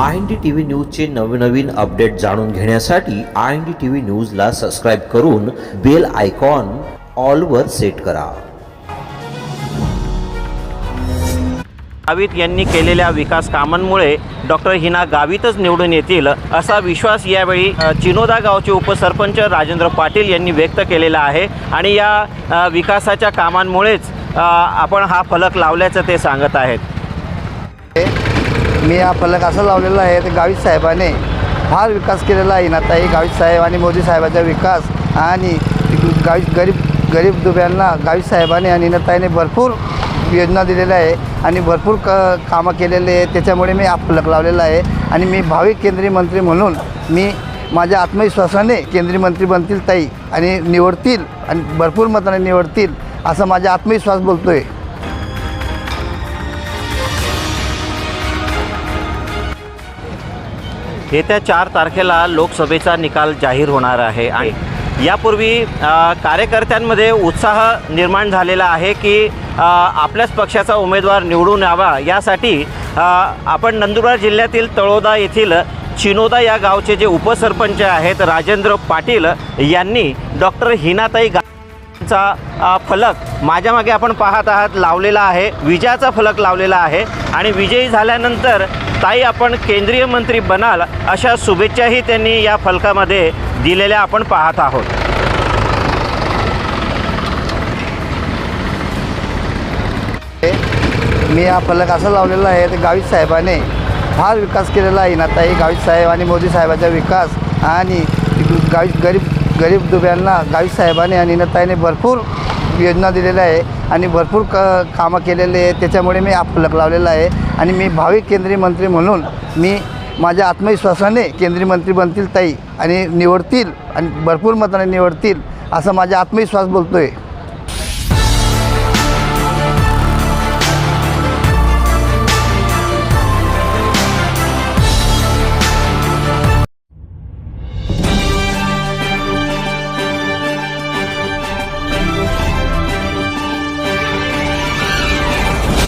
I N D T V न्यूजचे नवनवीन update जाणून घेण्यासाठी I N D T V न्यूजला सबस्क्राईब करून बेल आयकॉन ऑलवर सेट करा. गावित यांनी केलेल्या विकास कामांमुळे डॉक्टर हिना गावितच निवडून येतील असा विश्वास यावेळी चिनोदा गावचे उपसरपंच राजेंद्र पाटील यांनी व्यक्त केलेला आहे. आणि या विकासाच्या कामांमुळेच आपण हा फलक लावल्याचं ते सांगत आहेत. मी हा फलक असं लावलेला आहे तर गावित साहेबाने फार विकास केलेला आहे. नाताई गावित साहेब आणि मोदी साहेबाचा विकास आणि गावित गरीब गरीब दुब्यांना गावित साहेबाने आणि नताईने भरपूर योजना दिलेल्या आहे आणि भरपूर क कामं केलेले आहे त्याच्यामुळे मी हा लावलेला आहे आणि मी भावी केंद्रीय मंत्री म्हणून मी माझ्या आत्मविश्वासाने केंद्रीय मंत्री बनतील ताई आणि निवडतील आणि भरपूर मताने निवडतील असं माझा आत्मविश्वास बोलतो आहे येत्या चार तारखेला लोकसभेचा निकाल जाहीर होणार आहे. आणि यापूर्वी कार्यकर्त्यांमध्ये उत्साह निर्माण झालेला आहे की आपल्याच पक्षाचा उमेदवार निवडून यावा यासाठी आपण नंदुरबार जिल्ह्यातील तळोदा येथील चिनोदा या गावचे जे उपसरपंच आहेत राजेंद्र पाटील यांनी डॉक्टर हिनाताई गा चा फलक माझ्या मागे आपण पाहत आहात लावलेला आहे. विजयाचा फलक लावलेला आहे. आणि विजयी झाल्यानंतर ताई आपण केंद्रीय मंत्री बनाल अशा शुभेच्छाही त्यांनी या फलकामध्ये दिलेल्या आपण पाहत आहोत. मी हा फलक असा लावलेला आहे तर गावित साहेबाने फार विकास केलेला आहे नाताई गावित साहेब आणि मोदी साहेबाचा विकास आणि गावित गरीब गरीब दुब्यांना गावीसाहेबाने आणि नताईने भरपूर योजना दिलेल्या आहे आणि भरपूर क कामं केलेले आहे. त्याच्यामुळे मी आपलक फलक लावलेला आहे. आणि मी भावी केंद्रीय मंत्री म्हणून मी माझ्या आत्मविश्वासाने केंद्रीय मंत्री बनतील ताई आणि निवडतील आणि भरपूर मताने निवडतील असं माझा आत्मविश्वास बोलतो आहे